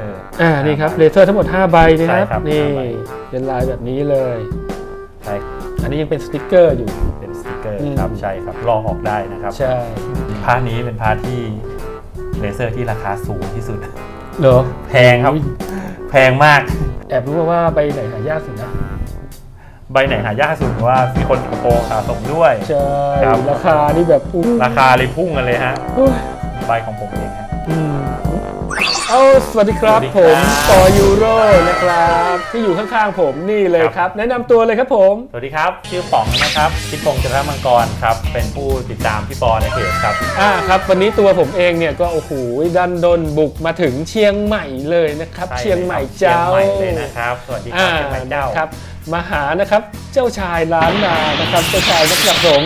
เซอร์ อ่านี่ครับเลเซอร์ทั้งหมด 5 ใบนะครับใช่ครับนี่ห้าใบ เป็นลายแบบนี้เลย ใช่อันนี้ยังเป็นสติกเกอร์อยู่ เป็นสติกเกอร์อืม ครับใช่ครับลองออกได้นะครับใช่พาร์ทนี้เป็นพาร์ทที่เลเซอร์ที่ราคาสูงที่สุด เหรอแพงครับอุ๊ยแพงมาก แอบรู้มาว่าใบไหนหายากสุดนะใบไหนหายากสุดว่ามีคนโกงสะสมด้วย ใช่ครับ ราคานี่แบบอู้ราคาเลยพุ่งกันเลยฮะหู้ยใบของผมเองฮะ อืม เอาสวัสดีครับสวัสดีผครับมปอยูโรนะครับ ที่อยู่ข้างๆผมนี่เลยครับครับ แนะนำตัวเลยครับผม สวัสดีครับ ชื่อป๋องนะครับทิพงศ์จันทมังกรครับ เป็นผู้ติดตามพี่ปอในเพจครับ อ่าครับ วันนี้ตัวผมเองเนี่ยก็โอ้โหดันดนบุกมาถึงเชียงใหม่เลยนะครับ ใช่เชียงใหม่เชียงเจ้าใหม่เลยนะครับ สวัสดีครับอ่าเชียงใหม่เจ้า ครับ มาหานะครับเจ้าชายล้านนานะครับเจ้าชายนักจับสง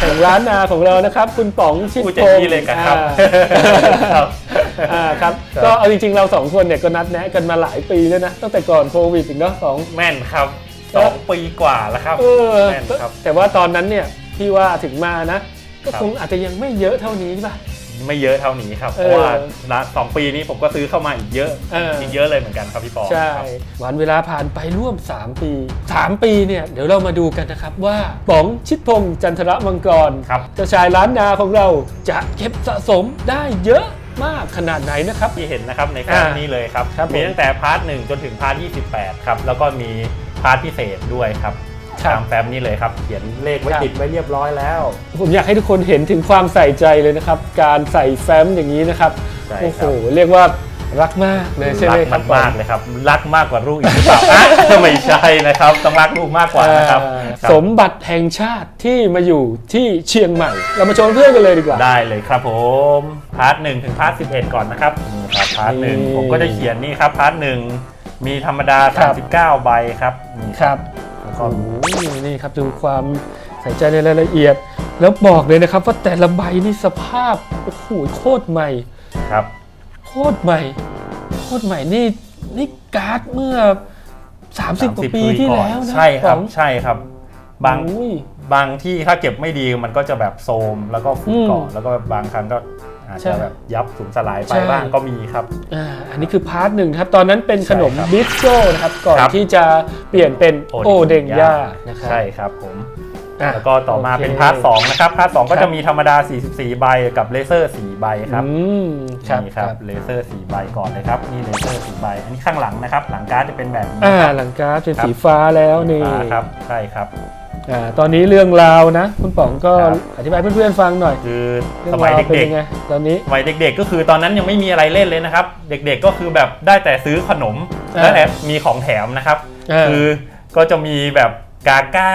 แห่งล้านนาของเรานะครับ คุณป๋องชิดพูดพเจ็ดงที่เลยกันครับอ่าอ่าครับครับก็เอาจริงๆเราสองคนเนี่ยก็นัดแนะกันมาหลายปีแล้วนะตั้งแต่ก่อนโควิดอีกเนาะสองแม่นครับสองปีกว่าแล้วครับเออแม่นครับแต่ว่าตอนนั้นเนี่ยพี่ว่าถึงมานะ ก็ครับคงอาจจะยังไม่เยอะเท่านี้ป่ะ ไม่เยอะเท่านี้ครับ เพเออราะว่านะสองปีนี้ผมก็ซื้อเข้ามาอีกเยอะเอออีกเยอะเลยเหมือนกันครับพี่ปอใช่ครับวันเวลาผ่านไปร่วม 3 ปี 3 ปีเนี่ยเดี๋ยวเรามาดูกันนะครับว่าป๋องชิดพงษ์จันทระมังกรครับเจ้าชายล้านนาของเราจะเก็บสะสมได้เยอะมากขนาดไหนนะครับที่เห็นนะครับในแฟ้มอ่านี้เลยครับครับผมมีตั้งแต่พาร์ทหนึ่งจนถึงพาร์ท28 ครับ แล้วก็มีพาร์ทพิเศษด้วยครับครับ ตามแฟ้มนี้เลยครับ เขียนเลขไว้ครับติดไว้เรียบร้อยแล้ว ผมอยากให้ทุกคนเห็นถึงความใส่ใจเลยนะครับ การใส่แฟ้มอย่างนี้นะครับใช่โอ้โหครับเรียกว่ารักมากเลยใช่ไหรัมกครัมับนมากเลยครับ รักมากกว่าลูกอีกหรือเปล่าอะไม่ใช่นะครับ ต้องรักลูกมากกว่านะครับอ่าครับ สมบัติแห่งชาติที่มาอยู่ที่เชียงใหม่ เรามาชมเพื่อนกันเลยดีกว่า ได้เลยครับผม พาร์ทหนึ่งถึงพาร์ท11ก่อนนะครับนี่ครับ พาร์ทหนึ่งนี่ผมก็จะเขียนนี่ครับ พาร์ทหนึ่งมีธรรมดาครับ39 ใบครับนี่ครับ แล้วก็โอ้โหนี่ครับดูความใส่ใจในรายละเอียด แล้วบอกเลยนะครับว่าแต่ละใบนี่สภาพโอ้โหโคตรใหม่ ครับ โคตรใหม่ โคตรใหม่นี่นี่การ์ดเมื่อ 30กว่าปีที่แล้วนะใช่ครับป๋องใช่ครับ บางอุ้ยบางที่ถ้าเก็บไม่ดีมันก็จะแบบโทรมแล้วก็ฝุ่นอืมเกาะแล้วก็บางครั้งก็ อาจใช่จะแบบยับสูญสลายไปใช่บ้างก็มีครับอ่าอันนี้คือพาร์ทหนึ่งครับ ตอนนั้นเป็นขนมใช่ครับบิสโก้นะครับ ก่อนครับที่จะเปลี่ยนเป็นโอเดงย่านะครัใช่ครับผมอะแล้วก็ต่อมาโอเคเป็นพาร์ทสองนะครับ พาร์ทสองก็ครับจะมีธรรมดา 44 ใบกับเลเซอร์ 4 ใบครับอืมครับนี่ครับเลเซอร์ 4 ใบก่อนเลยครับนี่เลเซอร์ 4 ใบ อันนี้ข้างหลังนะครับ หลังการ์ดจะเป็นแบบนี้อ่าครับหลังการ์ดเป็นครับสีฟ้าแล้วนี่ฟ้าครับใช่ครับ อ่าตอนนี้เรื่องราวนะ คุณป๋องก็ครับ อธิบายให้เพื่อนๆฟังหน่อยคือเรื่สองมัยราวเป็นเด็กยังไงตอนนี้ๆสมัยเด็กๆ ก็คือตอนนั้นยังไม่มีอะไรเล่นเลยนะครับ เด็กๆ ก็คือแบบได้แต่ซื้อขนมอ่าและแอบมีของแถมนะครับอ่าคือก็จะมีแบบกาก้า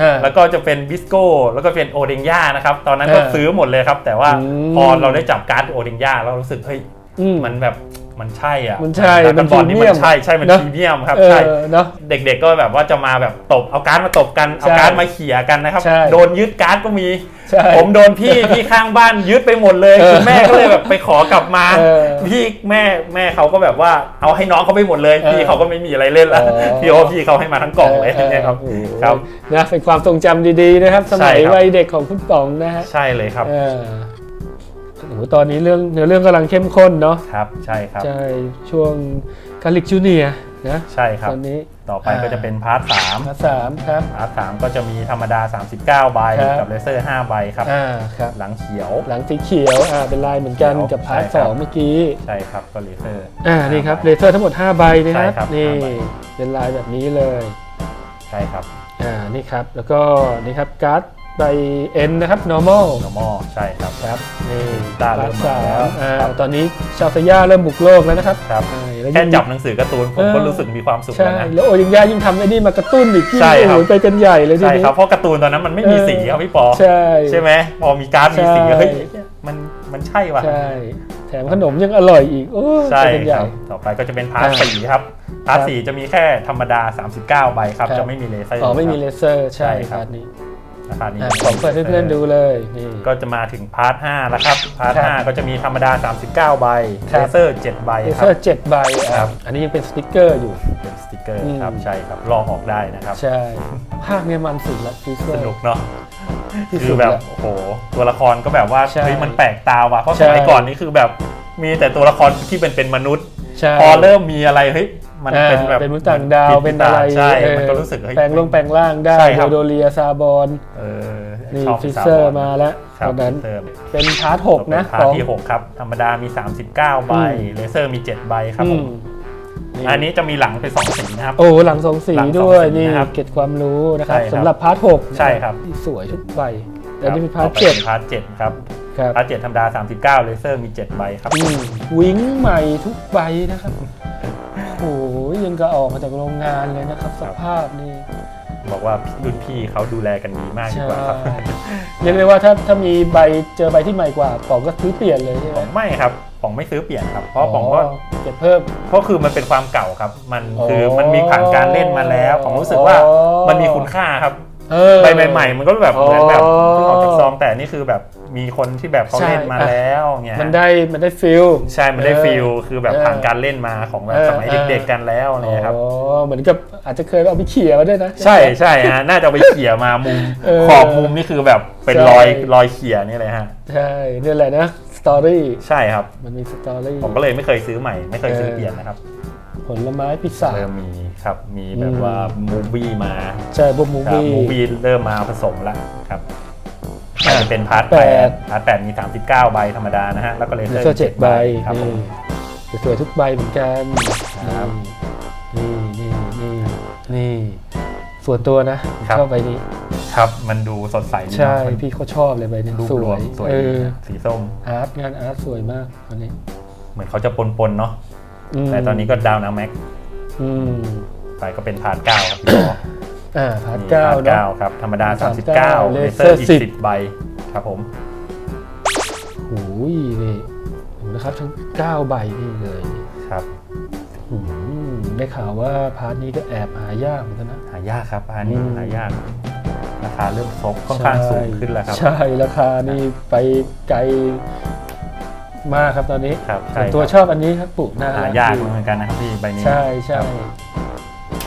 อ่า แล้วก็จะเป็นบิสโก้แล้วก็เป็นโอเดงย่านะครับ ตอนนั้นก็อ่าซื้อหมดเลยครับ แต่ว่าอืม พอเราได้จับการ์ดโอเดงย่าเรารู้สึกเฮ้ยอืม มันแบบ มันใช่อะมันใช่ดราก้อนบอลมันนี่พรีเมียมัมนใช่ใช่มันเนอะพรีเมียมครับเอใช่อเนาะเด็กๆก็แบบว่าจะมาแบบตบเอาการ์ดมาตบกันเอาใช่การ์ดมาเขี่ยกันนะครับใช่โดนยึดการ์ดก็มีใช่ผมโดนพี่พี่ข้างบ้านยึดไปหมดเลยเออคือแม่ก็เลยแบบไปขอกลับมาเออพี่แม่แม่เขาก็แบบว่าเอาให้น้องเขาไปหมดเลยเออพี่เขาก็ไม่มีอะไรเล่นแล้วอ๋อพี่โอพี่เขาให้มาทั้งกล่องเลยออเนี่ยครับโอ้โหครับนะเป็นความทรงจำดีๆนะครับ สมัยใช่ครับวัยเด็กของคุณป๋องนะฮะใช่เลยครับเออโอ้โห ตอนนี้เรื่องเนื้อเรื่องกำลังเข้มข้นเนาะครับใช่ครับ ใช่ช่วงกาลิกจูเนียนะใช่ครับตอนนี้ต่อไปก็จะเป็นพาร์ทสามมาสามครับพาร์ทสามก็จะมีธรรมดา 39ใบครับกับเลเซอร์ 5 ใบครับอ่าครับหลังเขียว หลังสีเขียวอ่าเป็นลายเหมือนกันเขียวกับพาร์ทใช่สครับองเมื่อกี้ใช่ครับก็เลเซอร์อ่านี่ครับเลเซอร์ทั้งหมด 5 ใบนะคใช่รับครับนี่ห้าใบเป็นลายแบบนี้เลยใช่ครับอ่านี่ครับแล้วก็นี่ครับการ์ด ใบเอ็นนะครับ normal normal ใช่ครับครับนี่ตาเริ่มมาแล้วอ่าครับตอนนี้ชาวสยาเริ่มบุกโลกแล้วนะครับครับอ่าล้วแค่ยิ่ง จับหนังสือการ์ตูนผมก็เออ รู้สึกมีความสุขใช่แล้วนะ แล้วโอยิงยายิ่งทำไอ้นี่มากระตุ้นอีกยิ่งใช่ครับ โอ้โหไปกันใหญ่เลยทีใช่นี้ ครับเพราะการ์ตูนตอนนั้นมันไม่มีสีครับพี่ปอใช่ ใช่ไหมพอมีการ์ดมีสีใช่ เฮ้ยมันมันใช่ว่ะใช่ แถมขนมยังอร่อยอีกโอ้ใช่ไปกันใหคญ่ รับต่อไปก็จะเป็นพาร์ทอ่าสี่ครับพาร์ทครับ สี่จะมีแค่ธรรมดา 39 ใบครับครับจะไม่มีเลเซอร์อ๋อไม่มีคเลรับเซอร์ใช่ใช่คครัรับ บนี้ ราคานี้อะผมเปิดให้เพื่อนๆดูเลยนี่ ก็จะมาถึงพาร์ท5แล้วครับ พาร์ทครับ5ก็จะมีธรรมดา 39 ใบครัเลบเซอร์ 7 ใบเลคเซรัอบร์เจ็ดใบอะครับ อันนี้ยังเป็นสติกเกอร์อยู่ เป็นสติกเกอร์อืมครับ ใช่ครับ ลองออกได้นะครับ ใช่ ภาคเนี่ยมันสุดละฟิสเกอสร์นุกเนาะที่สุดคือแบบละโอ้โห ตัวละครก็แบบว่าใช่เฮ้ยมันแปลกตาว่ะ เพราะใช่สมัยก่อนนี่คือแบบมีแต่ตัวละครที่เป็นเป็นมนุษย์ใช่พอเริ่มมีอะไรเฮ้ย มันเป็นแบบอ่าเป็นมนุษย์ต่างดาวผิเป็นอะไรใช่เออมันก็รู้สึกเฮ้ยแปลงลงแปลงร่างได้ใช่ครับโดเรียซาบอนเออนี่ชอบฟิซาเซอบร์นมาแล้วครับตอนนั้นฟิเซอร์เป็นพาร์ทหกนะพาขร์อทงที่6ครับ ธรรมดามี 39 ใบอืมเลเซอร์มี 7 ใบครับผมอืมอันนี้จะมีหลังเป็น2สีนะครับ โอ้หลังสองสีหลังสองด้วยสีนี่นะครับเก็บความรู้นะครับใช่ครับสำหรับพาร์ทหกใช่ครับที่สวยทุกใบแล้วนี่เป็นพาร์ทต่อไปเจ็ดป็นพาร์ทเจ็ดครับครับพาร์ทเจ็ดธรรมดา 39 เลเซอร์มี 7 ใบครับอืมวิ้งใหม่ทุกใบนะครับโอ้ ยยังก็ออกมาจากโรงงานเลยนะครับสภาพนี่บอกว่ารุ่นพี่เขาดูแลกันดีมากดีใช่กว่าครับเรียกได้ว่าถ้าถ้ามีใบเจอใบที่ใหม่กว่าป๋องก็ซื้อเปลี่ยนเลยใช่ไหผมมไม่ครับผมไม่ซื้อเปลี่ยนครับ เพราะผมก็เก็บเพิ่มเพราะคือมันเป็นความเก่าครับ มันอ๋อคือมันมีผ่านการเล่นมาแล้วผมรู้สึกว่าอ๋อมันมีคุณค่าครับ เออ ใบใหม่ๆมันก็แบบเหมือนแบบอ๋อเพิ่งออกจากซองแต่นี่คือแบบมีคนที่แบบเขาใช่เล่นมาแล้วเงี้ยมันได้มันได้ฟิล ใช่มันได้เออฟิลคือแบบเออผ่านการเล่นมาของแบบเออสมัยเด็กๆกันแล้วอะไรเนี่ยครับอ๋อเหมือนกับอาจจะเคยเอาไปเขี่ยมาด้วยนะ ใช่ใช่ฮะน่าจะเอาไปเขี่ยมามุมเออขอบมุมนี่คือแบบเป็นใช่รอยรอยเขี่ยนี่เลยฮะใช่นี่แหละนะสตอรี่ใช่ครับมันมีสตอรี่ผมก็เลยไม่เคยซื้อใหม่ ไม่เคยซื้อเออเปลี่ยนนะครับ ผลไม้พิซซ่า เริ่มมีครับ มีแบบอืมว่ามูวี่มาใช่พวกมูครับวี่ มูวี่เริ่มมาผสมแล้วครับอะอาจจะเป็นพาร์ทแปแปด ดพาร์ทแปดมี 39 ใบธรรมดานะฮะ แล้วก็เลเลเซอร์เซอร์เจ็ดใบครับผม นี่สวยๆทุกใบเหมือนกันครับ นี่นี่นี่นี่ ส่วนตัวนะผมชอบใบนี้ ครับ มันดูสดใสดีใช่เนอะพี่เขาชอบเลยใบนี้รูปสรววมยสวยเอดีอนะสีส้ม อาร์ตงานอาร์ตสวยมากอันนี้ เหมือนเขาจะปนๆเนาะ ม แต่ตอนนี้ก็ดาวนาแม็กอืมไปก็เป็นพาร์ทเก้าครับพี่บออ่าพาร์ทนี่เก้าพาร์ทเนาะเก้าครับ ธรรมดา 39 39เลเซอ Laser ร์อีก 10 10 ใบครับผมโอ้ยนี่ดูนะครับทั้ง9ใบนี่เลยครับ อืมได้ข่าวว่าพาร์ทนี้ก็แอบหายากเหมือนกันนะ หายากครับ อันนี้อืม หายาก ราคาเริ่มซบค่อนข้างสูงขึ้นแล้วครับ ใช่ราคานี่ไปไกล มากครับตอนนี้ครับส่ใช่วนตัวครับ ชอบอันนี้ครับปุน่ารัหายากดีเหมือนกันนะครับพี่ใบนี้ใช่ใช่ครับ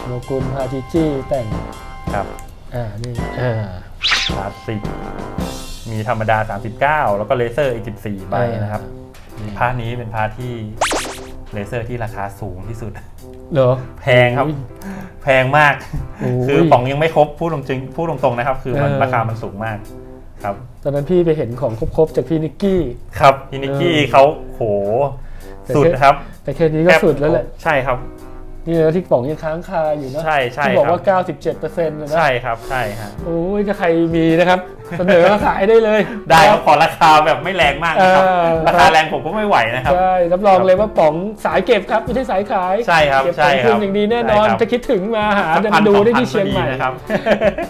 โมกุลพาจิจิแต่งครับอ่านี่อ่าพาร์ทสิบมีธรรมดา 39 แล้วก็เลเซอร์อีก14ใบนะครับนี่พาร์ทนี้เป็นพาร์ทที่เลเซอร์ที่ราคาสูงที่สุด เหรอ แพงครับ แพงมาก โอ้ยคือป๋องยังไม่ครบพูดตรงๆพูดตรงๆนะครับ คือมันเออ ราคามันสูงมาก ครับตอนนั้นพี่ไปเห็นของครบๆจากพี่นิกกี้ ครับพี่นิกกี้เออเขาโหแต่สุดแค่ครับ แต่แค่นี้ก็สุดแล้วแหละใช่ครับนี่นะที่ป๋องยังค้างคาอยู่เนอะใช่ใช่ที่บอกครับว่า 97%นะนะใช่ครับใช่ฮะโอ้ยถ้าใครมีนะครับ เสนอมาขายได้เลย ได้ครับขอราคาแบบไม่แรงมากนะครับเออราคาแรงผมก็ไม่ไหวนะครับใช่รับรองเลยว่าป๋องสายเก็บครับไม่ใช่สายขายใช่ครับเก็บขใช่องคคืรันบอย่างดีแน่นอนใช่ครับจะคิดถึงมาหาสักจะพัมานดูสองได้พันที่เชียงใหม่พอดีนะครับ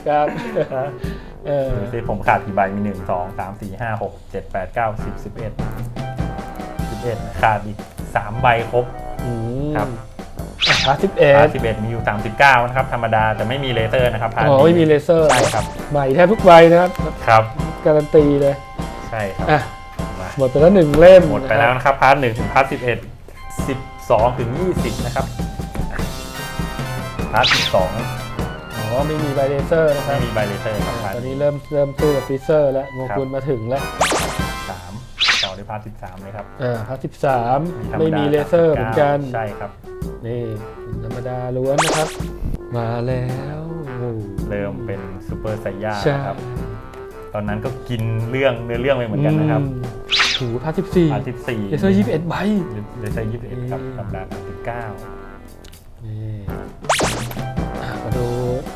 ครับ เออดูสิผมขาดกี่ใบมีหนึ่งสองสามสี่ห้าหกเจ็ดแปดเก้าสิบสิบเอ็ดสิบเอ็ดขาดอีกสามใบครบอืมครับพาร์ทสิบเอ็พาดร์ทสิบเอ็ดมีอยู่สามสิบเก้านะครับ ธรรมดาแต่ไม่มีเลเซอร์นะครับพาร์ทอ๋อนี้ไม่มีเลเซอร์ใช่ครับใหม่แทบทุกใบนะครับครับ การันตีเลย ใช่ครับอะมาหมดไปแล้วหนึ่งเล่มหมดไปแล้วนะครับพาร์ทหนึ่งถึงพาร์ทสิบเอ็ดสิบสองถึงยี่สิบนะครับพาร์ทสิบสอง อ๋อไม่มีใบเลเซอร์นะคไม่รับมีใบเลเซอร์ครับพาร์ทตอนนี้เริ่มเริ่มตู้กับฟรีเซอร์แล้วโงครับกุลมาถึงแล้วสามต่อด้วยพาร์ทสิบสามเลยครับอ่าพาร์ทสิบสามธรรไม่ดามีเลเซอร์เหมือนกันใช่ครับนี่ธรรมดาล้วนนะครับ มาแล้วโอ้เริ่มเป็นซูเปอร์ไซย่าใช่ครับตอนนั้นก็กินเรื่องเนื้อเรื่องไปเหมือนกันนะครับอืมถูพาร์ทสิบสี่พาร์ทที่สี่เลเซอร์ยี่สิบเอ็ดใบเลเซอร์ยี่สิบเอ็ดครับอืมธรรมดาสามสิบเก้า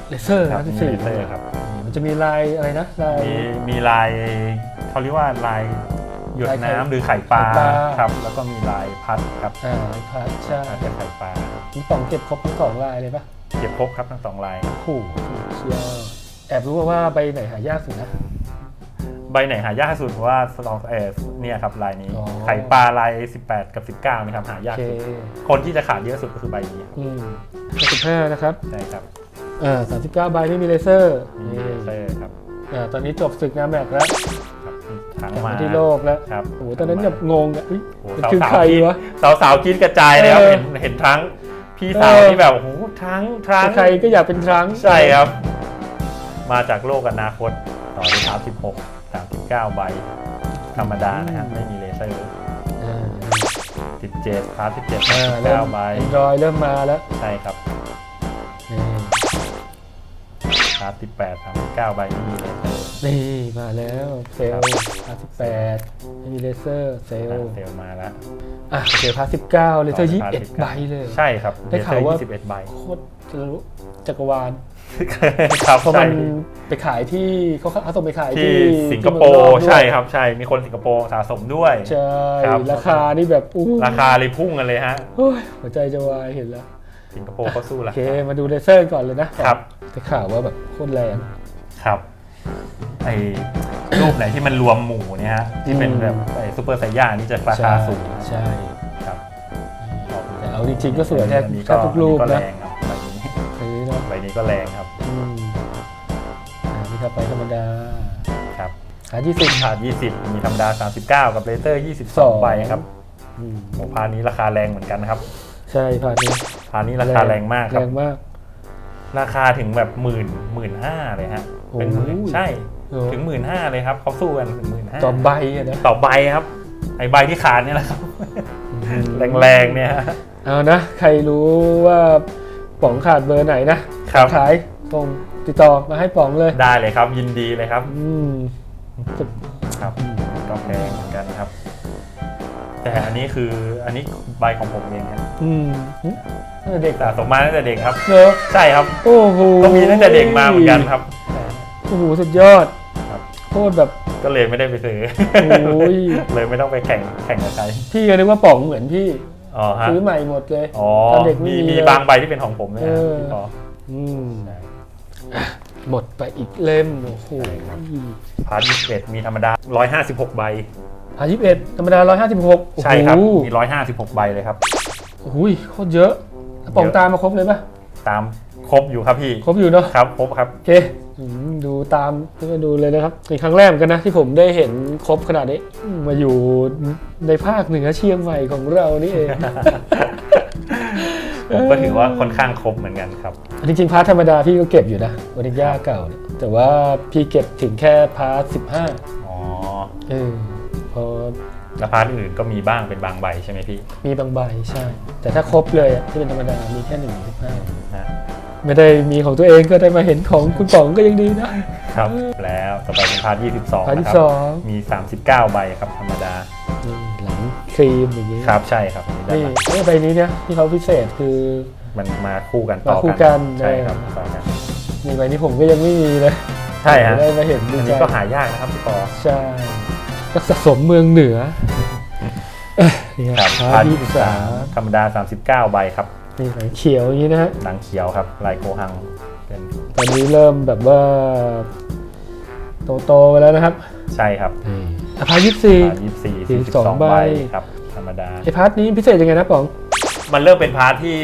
เลเซอร์ครัพาบร์ทสิบมีสี่เลเซอร์ครับมันจะมีลายอะไรนะลายมีมีลายเขาเรียกว่าลายหยดลายไข่น้ำหรือไข่ปลาไข่ปลาครับแล้วก็มีลายพัดครับอ่าลายพาร์ทใช่พัดจากไข่ปลามีสองเก็บครบทั้งสองลายเลยปะเก็บครบครับทั้งสองลายโอ้โหเชียวแอบรู้มาว่าใบไหนหายากสุดนะใบไหนหายากสุดว่าสตองเออเนี่ยครับลายนี้อ๋อไข่ปลาลาย 18 กับ 19นี่ครับหาโอยากเคสุดคนที่จะขาดเยอะสุดก็คือใบนี้ครับอืมสิบห้านะครับใช่ครับ อ่าสามสิบเก้าใบไม่มีเลเซอร์มีนี่เลเซอร์ครับอ่าตอนนี้จบศึกงานแมกแล้วครับทั้งกลับมามาที่โลกแล้วครับโอ้โหตอนนั้นแบบงงอะอุ๊ยโอ้โหมันสาวคือสาวใครกินวะสาวสาวกินกระจายเลยครับเออเห็นเห็นทั้งพี่สาวเออที่แบบโอ้โหทั้งทั้งใครก็อยากเป็นทรังก์ใช่ครับ มาจากโลกอนาคตต่อที่สามสิบหกสามสิบเก้าใบธรรมดานะครับไม่มีเลเซอร์อ่า17พาร์ท17อ่าเริ่ม9ใบแอนดรอยเริ่มมาแล้ว ใช่ครับนี่ พาร์ท18 39ใบไม่มีเลยนี่มาแล้วเซลล์พาร์ทสิบแปดไม่มีเลเซอร์เซลอะล์เซลลมาแล้วอะเซลล์พาร์ทสิบเก้าเลเซอร์ยี่สิบเอ็ด19ใบเลยใช่ครับได้ข่าวว่าเลเซอร์21ใบโคตรทะลุจักรวาลครับเพราะใช่มันไปขายที่เขาเขาส่งไปขายที่ที่สิงคโปที่ร์เมืองนอกด้วยใช่ครับใช่มีคนสิงคโปร์สะสมด้วยใช่ครับราคานี่แบบอู้ราคาเลยพุ่งกันเลยฮะโอ้ยหัวใจจะวายเห็นแล้ว สิงคโปร์เขาสู้โอราเค คา มาดูเลเซอร์ก่อนเลยนะครับ ได้ข่าวว่าแบบโคตรแรง ครับไอ้รูปไหนที่มันรวมหมู่เนี่ยฮะที่เป็นแบบไอ้ซูเปอร์ไซย่านี่จะราคาสูงใช่ ครับแต่เอาจริงๆก็สวยแทบอันนี้แทบทุกรูปอัก็นะแรงครับใบนี้นี่เนาะใบนี้ก็แรงครับอืมอันนี้ครับไปธรรมดา ครับหาที่สิบถาด20 มีธรรมดา 39 กับเลเซอร์สอง22 ใบครับอืมโอ้พานี้ราคาแรงเหมือนกันครับ ใช่ผ่านนี้ พานี้ราคาแรงมากคแรรับงมาก ราคาถึงแบบหมื่นหมื่นห้าเลยฮะ เป็นหมื่นโอ้ย ใช่ เออถึงหมื่นห้าเลยครับเขาสู้กันถึงหมื่นห้าต่อใบอะนะต่อใบครับ ไอใบที่ขาดเนี่ยแหละครับ แรงๆเนี่ยฮะ เอานะ ใครรู้ว่าป๋องขาดเบอร์ไหนนะครับ ขายส่งติดต่อมาให้ป๋องเลยได้เลยครับยินดีเลยครับอืมสุดครับก็แพงเหมือนกันครับ แต่อันนี้คืออันนี้ใบของผมเองครับอืมตั้งแต่เด็กสะสมมาตั้งแต่เด็กครับเนอะใช่ครับโอ้โหก็มีตั้งแต่เด็กมาเหมือนกันครับโอ้โหสุดยอดครับโคตรแบบก็เลยไม่ได้ไปซื้อโอ้ยเลยไม่ต้องไปแข่งแข่งกับใครพี่ก็นึกว่าป๋องเหมือนพี่อ๋อฮะซื้อใหม่หมดเลยอ๋อตอนเด็กไม่มีมีมีเลยบางใบที่เป็นของผมเลยนะเออพี่ปออืมหมดไปอีกเล่มโอ้โหพาร์ทยี่สิบเอ็ดมีธรรมดาร้อยห้าสิบหกใบ อะยี่สิบเอ็ดธรรมดาร้อยห้าสิบหกใช่ครับ มีร้อยห้าสิบหกใบเลยครับ โอ้โหโคตรเยอะแล้วป๋องเยอะตามมาครบเลยปะตามครบอยู่ครับพี่ ครบอยู่เนาะ ครับ ครบครับ โอเคอืมดูตามที่มาดูเลยนะครับเป็นครั้งแรกเหมือนกันนะที่ผมได้เห็นครบขนาดนี้อืมมาอยู่ในภาคเหนือเชียงใหม่ของเรานี่เอง ผมก็ถือว่าค่อนข้างครบเหมือนกันครับ จริงๆพาร์ทธรรมดาพี่ก็เก็บอยู่นะวานิญญาเก่าเนี่ยแต่ว่าพี่เก็บถึงแค่พาร์ทสิบห้าอ๋อ เออ พอแล้วพาร์ทอื่นก็มีบ้างเป็นบางใบใช่ไหมพี่มีบางใบใช่ แต่ถ้าครบเลยอะที่เป็นธรรมดามีแค่หนึ่งสิบห้านะไม่ได้มีของตัวเองก็ได้มาเห็นของคุณป๋องก็ยังดีนะ ครับแล้วต่อไปเป็นพาร์ทยี่สิบสองพาร์ทนะที่ครัสองมีสามสิบเก้าใบครับธรรมดานี่หลังครีมอย่างนี้ครับใช่ครับอันนี้ด้านหลังนี่นี่ใบนี้เนี่ยที่เขาพิเศษคือ มันมาคู่กันมาต่อคู่กันใช่ครับเออ ต่อกันนี่ใบนี้ผมก็ยังไม่มีเลยใช่ฮะได้มาเห็นดีอันใจนี้ก็หายากนะครับพี่ปอใช่ นักสะสมเมืองเหนือเอ้ยนี่คครัรับบพาพาร์ทร์ทยี่ที่สิบสาสามมธรรมดาสามสิบเก้าใบครับนี่หางเขียวอย่างนี้นะฮะหนังเขียวครับลายโกหังเป็นตอนนี้เริ่มแบบว่าโตๆไปแล้วนะครับ ใช่ครับอะพาร์ทยี่สิบสี่พาร์ทยี่สิบสี่สี่สี่สิสิบบสองสองใบใบครับธรรมดาไอพาร์ทนี้พิเศษยังไงนะป๋อง มันเริ่มเป็นพาร์ทที่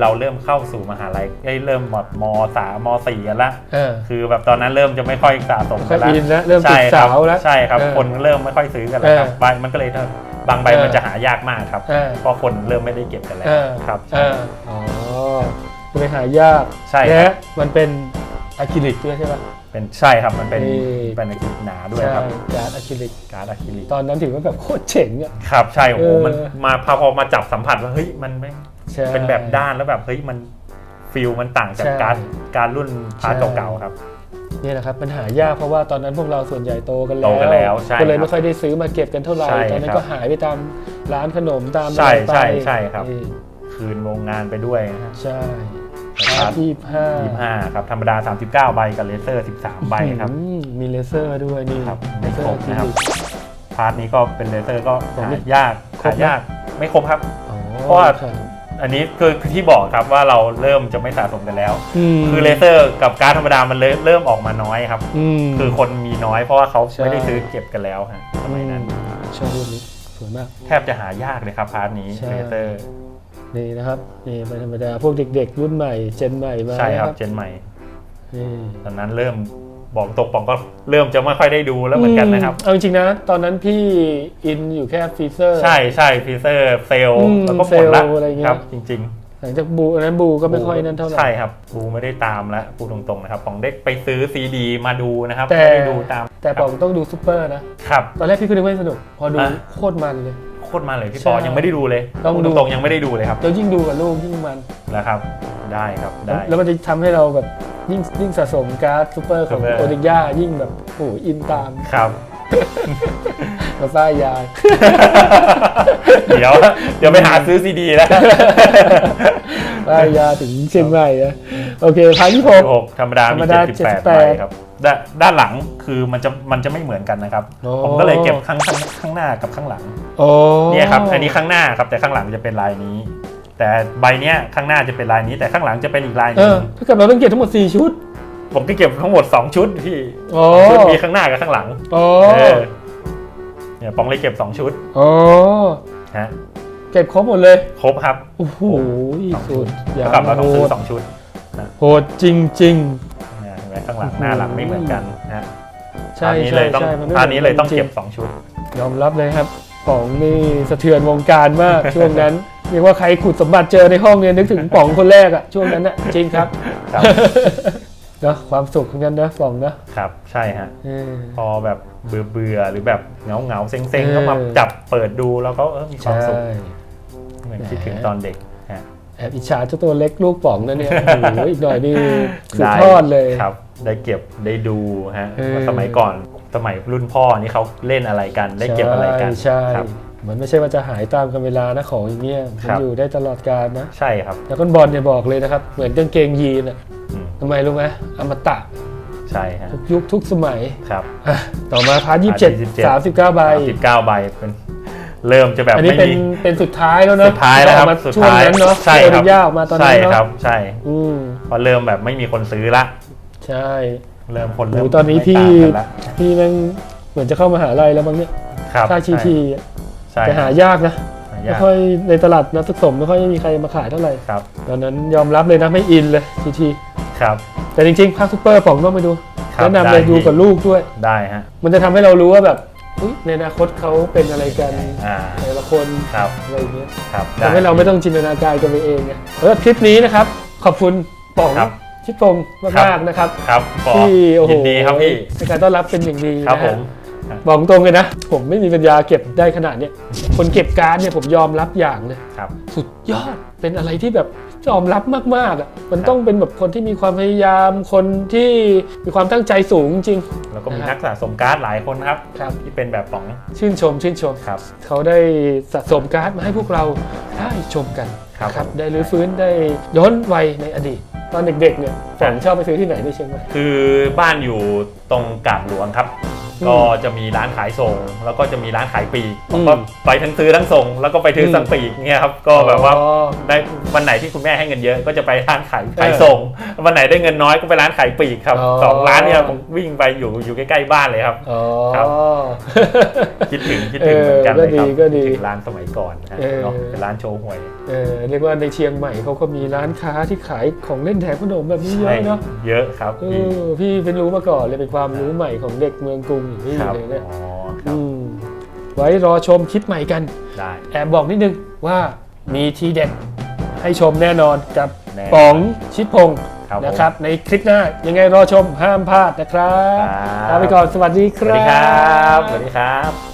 เราเริ่มเข้าสู่มหาลัยเอ้ยเริ่มแบบมสามมสี่กันละเออ คือแบบตอนนั้นเริ่มจะไม่ค่อยสะสมค่กัอนยละอินแล้วเริ่มติใช่ดครัสาบวแล้วใช่ครับ เออคนเริ่มไม่ค่อยซื้อกันแล้วครับเออใบมันก็เลยเท่าบางใบเออมันจะหายากมากครับ เออ เพราะคนเริ่มไม่ได้เก็บกันแล้วเออครับ เอออ๋อจะไปหายากใช่ครับ และมันเป็นอะคริลิกด้วยใช่ปะ เป็นใช่ครับมันเป็นนี่ เป็นอะคริลิกหนาด้วยใช่ครับการ์ดอะคริลิกการ์ดอะคริลิกตอนนั้นถือว่าแบบโคตรเจ๋งอะ ครับใช่โอ้โหเออ มันมาพอพอมาจับสัมผัสว่าเฮ้ยมันไม่ใช่ เป็นแบบด้านแล้วแบบเฮ้ยมันฟิลมันต่างจากใช่การการรุ่นพาร์ทใช่ เก่าๆครับ นี่แหละครับมันหายากเพราะว่าตอนนั้นพวกเราส่วนใหญ่โตกันแล้วโตกันแล้วใช่ก็เลยครับไม่ค่อยได้ซื้อมาเก็บกันเท่าไหร่ใช่ตอนนั้นครับก็หายไปตามร้านขนมตามใช่อะไรไปใช่ใช่ครับ นี่คืนโรงงานไปด้วยนะฮะใช่ คพารับร์ทที่ห้ายี่ห้าครับ ธรรมดา 39 ใบกับเลเซอร์ 13 ใบครับ อืมมีเลเซอร์ด้วยนี่ครับเลไม่เซคอรบร์ที่นะครับพาร์ทนี้ก็เป็นเลเซอร์ก็ผมหาไม่ยากครบหาไหม ยากไม่ครบครับ อ๋อเพราะว่า ใช่อันนี้คือคือที่บอกครับว่าเราเริ่มจะไม่สะสมกันแล้ว มคือเลเซอร์กับการดธรรมดามันเริ่มเริ่มออกมาน้อยครับ อืม คือคนมีน้อยเพราะว่าเขาใช่ ไม่ได้ซื้อเก็บกันแล้วฮะสมัยนั้นอืมชอบรูปนี้สวยมาก แทบจะหายากเลยครับพาร์ทนี้ใช่ เลเซอร์ นี่นะครับนี่เป็นธรรมดาพวกเด็ก ๆ รุ่นใหม่เจนใหม่มาใช่ครับนะเจนใหม่นี่ตอนนั้นเริ่มบอกตกปองก็เริ่มจะไม่ค่อยได้ดูแล้วเหมือนกันนะครับ เอาจริงๆนะ ตอนนั้นพี่อินอยู่แค่ฟีเซอร์ ใช่ใช่ฟีเซอร์เซลอืมแล้วก็หมดละเซลล์อะไรเงี้ยครับ จริงหลังจากบูอันนั้นบูๆก็ไม่ค่อยนั่นเท่าไหร่ใช่ครับบูไม่ได้ตามแล้วพูดตรงๆนะครับผมได้ไปซื้อซีดีมาดูนะครับแต่ไม่ได้ดูตาม แต่ผมต้องดูซูเปอร์นะครับ ตอนแรกพี่ก็นึกว่าสนุก พอดูอะโคตรมันเลยโค ตรมันเลยพี่ใช่ปอยังไม่ได้ดูเลยต้องดูพูตรงๆยังไม่ได้ดูเลยครับแล้วยิ่งดูกับลูกยิ่งมัน นะครับ ได้ครับได้ แล้วมันจะทำให้เราแบบยิ่งยิ่งสะสมการ์ดซูเปอร์ของ Super โอเดย่ายิ่งแบบโอ้โหอินตาม ครับ มาป้ายยาเดี๋ยว เดี๋ยวไปหาซื้อซีดีแล้วป้ายยาถึงเชียงใหม่นะโอเคพายี่หกหกธรรมดาธรมีรมดา78 78ใบครับด้านด้านหลังคือมันจะมันจะไม่เหมือนกันนะครับโอ้ผมก็เลยเก็บข้างข้างข้างหน้ากับข้างหลังโอ้เนี่ยครับ อันนี้ข้างหน้าครับแต่ข้างหลังจะเป็นลายนี้ แต่ใบเนี้ยข้างหน้าจะเป็นลายนี้แต่ข้างหลังจะเป็นอีกลายหเอนึองถ้าเกิดเราต้องเก็บทั้งหมด 4 ชุด ผมก็เก็บทั้งหมด 2 ชุดพี่โอ้ชุดมีข้างหน้ากับข้างหลังโอ้เออเนี่ยปองเลยเก็บ 2 ชุดโอ้ฮะเก็บครบหมดเลย ครบครับโอ้โหสองชุสุดดยาเท่ากับเราต้องโหซื้อดสองชุดโหดจริง เนี่ยเห็นไหมข้างหลังหน้าหลังไม่เหมือนกันนะฮะๆใช่อันนี้ใช่เลยต้องใช่มันไม่อันนี้เลยต้องจริเก็บ 2 ชุด ยอมรับเลยครับป๋องนี่สะเทือนวงการมาก ช่วงนั้นเรียกว่าใครขุดสมบัติเจอในห้องเนี่ยนึกถึงป๋องคนแรกอะช่วงนั้นอะจริงครับ ครับ เนาะความสุขเหมือนกันนะป๋องนะครับใช่ฮะเออพอแบบเบื่อเบื่อๆหรือแบบเหงาเหงาๆเซ็งเซ็งเออก็มาจับเปิดดูแล้วก็เออมีความใช่สุขเหมือนคิดถึงตอนเด็กฮะแอบอิจฉาเจ้าตัวเล็กลูกป๋องนะเนี่ย โอ้โหอีกหน่อยนี่สุดได้ทอดเลย ครับ ได้เก็บได้ดูฮะเออ ว่าสมัยก่อนสมัยรุ่นพ่อนี่เขาเล่นอะไรกันได้เก็บอะไรกันใช่ครับ มันไม่ใช่ว่าจะหายตามกันเวลานะของอย่างเงี้ยคมัรันบอยู่ได้ตลอดกาลนะ ใช่ครับแล้วก็บอลเนี่ยบอกเลยนะครับ เหมือนกางเกงยีนอะอืม ทำไมรู้ไหมอมตะใช่ฮะทุกยุคทุกสมัยครับอะต่อมาพาร์ทยี่สิบเจ็ด27สามสิบเก้าใบสิบเก้าใบเป็นเริ่มจะแบบอันนี้ไม่เป็นมีเป็นสุดท้ายแล้วเนอะสุดท้ายแล้วครับออกมาสุดช่วงท้ายนั้นเนาะใช่โอครัริบยาออกมาตอนใช่นั้นเนาะครับใช่อืมพอเริ่มแบบไม่มีคนซื้อละ ใช่ เริ่มคนโอ้เริ่มโหตอนนี้ไม่พี่ตามกันละพี่แม่งเหมือนจะเข้ามาหาลัยแล้วบางเนี่ยครับค่าชีทีใช่แต่หายากนะหาไม่ยากค่อยในตลาดนักศึกษาไม่ค่อยมีใครมาขายเท่าไหร่ ครับ ตอนนั้นยอมรับเลยนะไม่อินเลยทีที ครับ แต่จริงๆภาคซูเปอร์ป๋องต้องไปดูครับแนะนำเลยได้ ดูกับลูกด้วย ได้ฮะ มันจะทำให้เรารู้ว่าแบบอุ๊ยในอนาคตเขาเป็นอะไรกันอ่า แต่ละคนครับ อะไรอย่างเงี้ยครับทำให้เราไม่ต้องจินตนาการกันไปเองไงแล้วคลิปนี้นะครับ ขอบคุณป๋องครับ ชิดพงศ์มากๆนะครับ ครับปอที่โอ้โหยินดีครับพี่ ในการต้อนรับเป็นอย่างดีครับนะผฮะม บอกตรงเลยนะ ผมไม่มีปัญญาเก็บได้ขนาดเนี้ยคนเก็บการ์ดเนี่ยผมยอมรับอย่างเลยครับ สุดยอดเป็นอะไรที่แบบยอมรับมากๆอะมันต้องเป็นแบบคนที่มีความพยายามคนที่มีความตั้งใจสูงจริง แล้วก็มีนะครับนักสะสมการ์ดหลายคนครับครับ ที่เป็นแบบป๋องชื่นชม ชื่นชมครับ เขาได้สะสมการ์ดมาให้พวกเราได้ชมกันครับนะผมได้รื้อฟื้นได้ย้อนวัยในอดีตตอนเด็กๆเนี่ยครัฝับงชอบไปซื้อที่ไหนในเชียงใหม่คือบ้านอยู่ตรงกาดหลวงครับอืม ก็จะมีร้านขายส่ง แล้วก็จะมีร้านขายปลีกอืมก็ไปทั้งซื้อทั้งส่ง แล้วก็ไปซื้อทั้งปลีกเนี่ยครับก็แบบว่าอ๋อได้วันไหนที่คุณแม่ให้เงินเยอะ ก็จะไปร้านขายเออขายส่ง วันไหนได้เงินน้อยก็ไปร้านขายปลีกครับอ๋อสองร้านเนี่ยผมวิ่งไปอยู่อยู่ใกล้ๆบ้านเลยครับอ๋อครับคิดถึงคิดถึงเหมือนกันเลยครับเออก็ดีคิดถึงร้านสมัยก่อนนะเออเนาะเป็นร้านโชว์หวยเออเรียกว่าในเชียงใหม่เขาก็มีร้านค้าที่ขายของเล่นแถมขนมแบบนี้เยอะเนาะเยอะครับเอพี่อพี่เป็นรู้มาก่อนเลยเป็นความรู้ใหม่ของเด็กเมืองกรุงอย่างนี้ครับเลยเนี่ยอ๋อครัอืบมไว้รอชมคลิปใหม่กัน ได้ แอบบอกนิดนึงว่ามีทีเด็ดให้ชมแน่นอนกับแน่ป๋องชิดพงศ์ครับผมนะครับ ในคลิปหน้ายังไงรอชมห้ามพลาดนะครับครับ ลาไปก่อนสวัสดีคสรับวัสดีครับ สวัสดีครับ